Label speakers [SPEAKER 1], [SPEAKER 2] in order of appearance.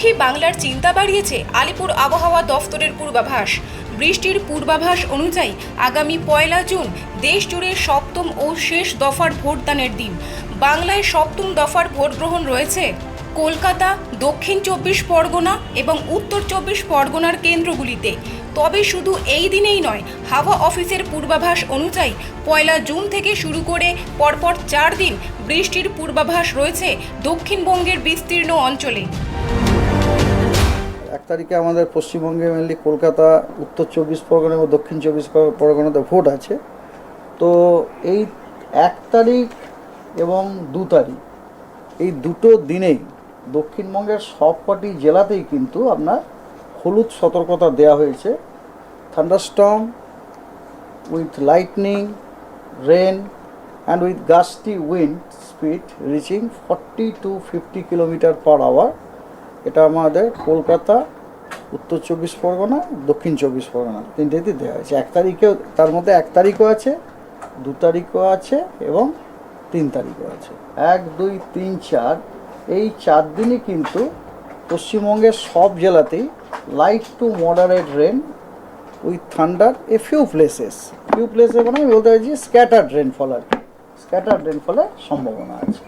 [SPEAKER 1] কি বাংলার চিন্তা বাড়িয়েছে আলিপুর আবহাওয়া দফতরের পূর্বাভাস। বৃষ্টির পূর্বাভাস অনুযায়ী আগামী পয়লা জুন দেশ জুড়ে সপ্তম ও শেষ দফার ভোটদানের দিন। বাংলায় সপ্তম দফার ভোট গ্রহণ রয়েছে কলকাতা, দক্ষিণ চব্বিশ পরগনা এবং উত্তর চব্বিশ পরগনার কেন্দ্রগুলিতে। তবে শুধু এই দিনেই নয়, হাওয়া অফিসের পূর্বাভাস অনুযায়ী পয়লা জুন থেকে শুরু করে পরপর চার দিন বৃষ্টির পূর্বাভাস রয়েছে দক্ষিণবঙ্গের বিস্তীর্ণ অঞ্চলে।
[SPEAKER 2] এক তারিখে আমাদের পশ্চিমবঙ্গে মেনলি কলকাতা, উত্তর চব্বিশ পরগনা এবং দক্ষিণ চব্বিশ পরগনাতে ভোট আছে। তো এই এক তারিখ এবং দু তারিখ, এই দুটো দিনেই দক্ষিণবঙ্গের সবকটি জেলাতেই কিন্তু আপনার হলুদ সতর্কতা দেওয়া হয়েছে। Thunderstorm with lightning, rain and with gusty wind speed reaching forty to fifty kilometre per hour এটা আমাদের কলকাতা, উত্তর চব্বিশ পরগনা, দক্ষিণ চব্বিশ পরগনা তিনটেতেই দেওয়া হয়েছে। এক তারিখেও, তার মধ্যে এক তারিখও আছে, দু তারিখও আছে এবং তিন তারিখও আছে। এক, দুই, তিন, চার, এই চার দিনই কিন্তু পশ্চিমবঙ্গের সব জেলাতেই light to moderate rain with thunder a few places few প্লেসে মানে আমি বলতে চাইছি স্ক্যাটার্ড রেনফল আর কি। স্ক্যাটার্ড রেনফলের সম্ভাবনা আছে।